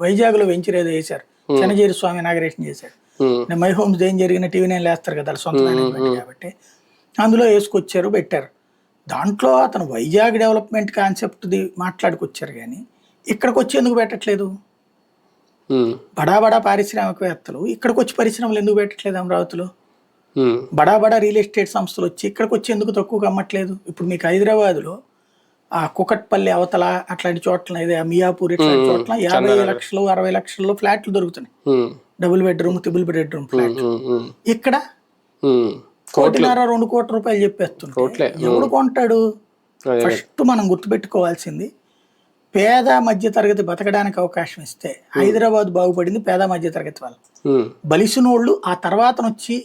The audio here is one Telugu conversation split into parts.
వైజాగ్లో వెంచర్ ఏదో వేశారు. చెన్నజీరి స్వామి ఇనాగరేషన్ ఉమ్, నేను మై హోమ్స్ ఏం జరిగిన టీవీ నేను లేస్తారు కదా సొంత కాబట్టి. అందులో వేసుకొచ్చారు పెట్టారు. దాంట్లో అతను వైజాగ్ డెవలప్మెంట్ కాన్సెప్ట్ది మాట్లాడుకొచ్చారు కానీ ఇక్కడికి వచ్చి ఎందుకు పెట్టట్లేదు? బడా బడా పారిశ్రామికవేత్తలు ఇక్కడికి వచ్చి పరిశ్రమలు ఎందుకు పెట్టట్లేదు అమరావతిలో? బడా బడా రియల్ ఎస్టేట్ సంస్థలు వచ్చి ఇక్కడికి వచ్చి ఎందుకు తక్కువగా అమ్మట్లేదు? ఇప్పుడు మీకు హైదరాబాద్లో ఆ కుకట్పల్లి అవతల అట్లాంటి చోట్ల ఇదే మియాపూర్ ఇట్లాంటి చోట్ల యాభై లక్షలు అరవై లక్షల్లో ఫ్లాట్లు దొరుకుతున్నాయి. Double bedroom triple bedroom flat ఇక్కడ. కోటిన్నర రెండు కోట్ల రూపాయలు చెప్పేస్తుంటే కోట్లే. ఎవడు కొంటాడు. ఫస్ట్ మనం గుర్తుపెట్టుకోవాల్సింది పేద మధ్య తరగతి బతకడానికి అవకాశం ఇస్తే హైదరాబాద్ బాగుపడింది పేద మధ్య తరగతి వాళ్ళు బలిసినోళ్ళు ఆ తర్వాత వచ్చి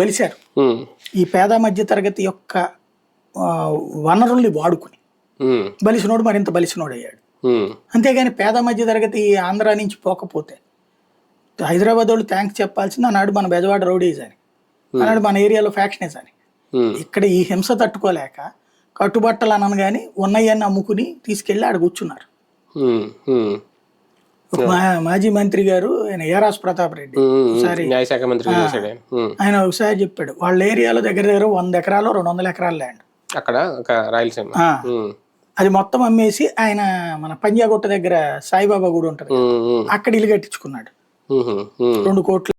బలిశారు. ఈ పేద మధ్య తరగతి యొక్క వనరుల్ని వాడుకుని బలిసినోడు మరింత బలిసినోడు అయ్యాడు అంతేగాని పేద మధ్య తరగతి ఆంధ్ర నుంచి పోకపోతే హైదరాబాద్ వాళ్ళు థ్యాంక్స్ చెప్పాల్సింది ఆనాడు మన బెజవాడ రౌడీస్ అని. ఆనాడు మన ఏరియాలో ఫ్యాక్షనేస్ అని. ఇక్కడ ఈ హింస తట్టుకోలేక కట్టుబట్టలు అనను కానీ ఉన్నాయని అమ్ముకుని తీసుకెళ్ళి ఆడ కూర్చున్నారు. మాజీ మంత్రి గారు ఆయన ఏరాస్ ప్రతాప్ రెడ్డి. ఒకసారి ఆయన. ఒకసారి చెప్పాడు వాళ్ళ ఏరియాలో దగ్గర దగ్గర వంద ఎకరాలు రెండు వందల ఎకరాల ల్యాండ్. అక్కడ రాయలసీమ. అది మొత్తం అమ్మేసి ఆయన మన పంజాగుట్ట దగ్గర సాయిబాబా గుడి ఉంటది ఉమ్, అక్కడ ఇల్లు కట్టించుకున్నాడు. రెండు కోట్ల